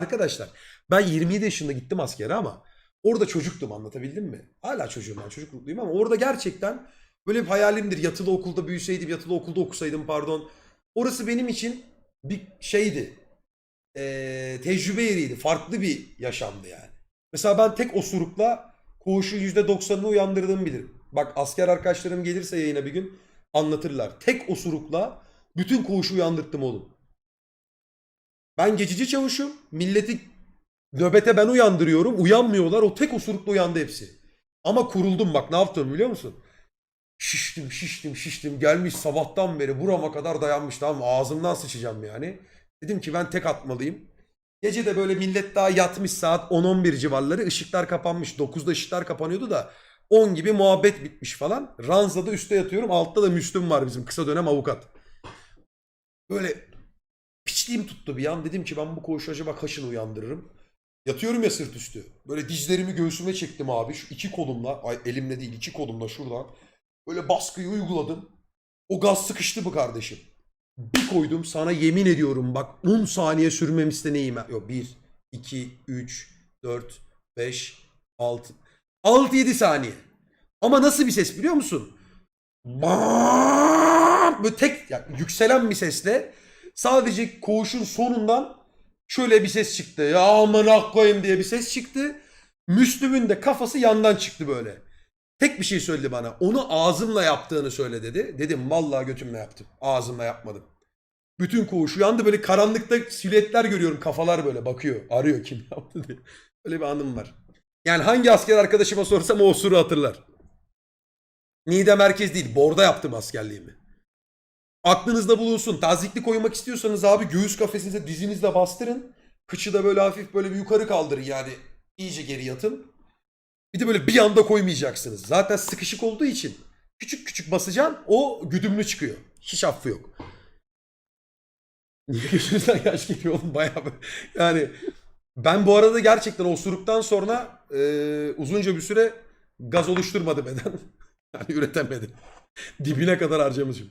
Arkadaşlar ben 27 yaşında gittim askere ama orada çocuktum anlatabildim mi? Hala çocuğum ben çocuk mutluyum ama orada gerçekten böyle bir hayalimdir. Yatılı okulda büyüseydim, yatılı okulda okusaydım pardon. Orası benim için bir şeydi. Ee, tecrübe yeriydi. Farklı bir yaşamdı yani. Mesela ben tek osurukla koğuşun %90'ını uyandırdığımı bilirim. Bak asker arkadaşlarım gelirse yayına bir gün anlatırlar. Tek osurukla bütün koğuşu uyandırttım oğlum. Ben geçici çavuşum. Milleti nöbete ben uyandırıyorum. Uyanmıyorlar. O tek osurukla uyandı hepsi. Ama kuruldum bak ne yaptım biliyor musun? Şiştim şiştim şiştim. Gelmiş sabahtan beri burama kadar dayanmış tamam? Ağzımdan sıçacağım yani. Dedim ki ben tek atmalıyım. Gece de böyle millet daha yatmış saat 10-11 civarları. ışıklar kapanmış. 9'da ışıklar kapanıyordu da 10 gibi muhabbet bitmiş falan. Ranzada üstte yatıyorum. Altta da Müslüm var bizim kısa dönem avukat. Böyle piçliğim tuttu bir an. Dedim ki ben bu koğuşu acaba kaşını uyandırırım. Yatıyorum ya sırt üstü. Böyle dizlerimi göğsüme çektim abi. Şu iki kolumla. Ay elimle değil iki kolumla şuradan. Böyle baskıyı uyguladım. O gaz sıkıştı bu kardeşim. Bir koydum sana yemin ediyorum bak 10 saniye sürmem isteneyim. Yok 1, 2, 3, 4, 5, 6. 6-7 saniye. Ama nasıl bir ses biliyor musun? Böyle tek ya, yükselen bir sesle sadece koğuşun sonundan şöyle bir ses çıktı. Ya aman koyayım diye bir ses çıktı. Müslüm'ün de kafası yandan çıktı böyle. Tek bir şey söyledi bana. Onu ağzımla yaptığını söyle dedi. Dedim vallahi götümle yaptım. Ağzımla yapmadım. Bütün koğuş uyandı böyle karanlıkta silüetler görüyorum. Kafalar böyle bakıyor. Arıyor kim yaptı diye. Öyle bir anım var. Yani hangi asker arkadaşıma sorsam o osuru hatırlar. Niğde merkez değil. Borda yaptım askerliğimi. Aklınızda bulunsun. Tazikli koymak istiyorsanız abi göğüs kafesinize dizinizle bastırın. Kıçı da böyle hafif böyle bir yukarı kaldırın yani. iyice geri yatın. Bir de böyle bir anda koymayacaksınız. Zaten sıkışık olduğu için küçük küçük basacaksın o güdümlü çıkıyor. Hiç affı yok. Niye gözünüzden yaş geliyor oğlum bayağı. Yani ben bu arada gerçekten osuruktan sonra e, uzunca bir süre gaz oluşturmadı beden. Yani üretemedi. Dibine kadar harcamışım.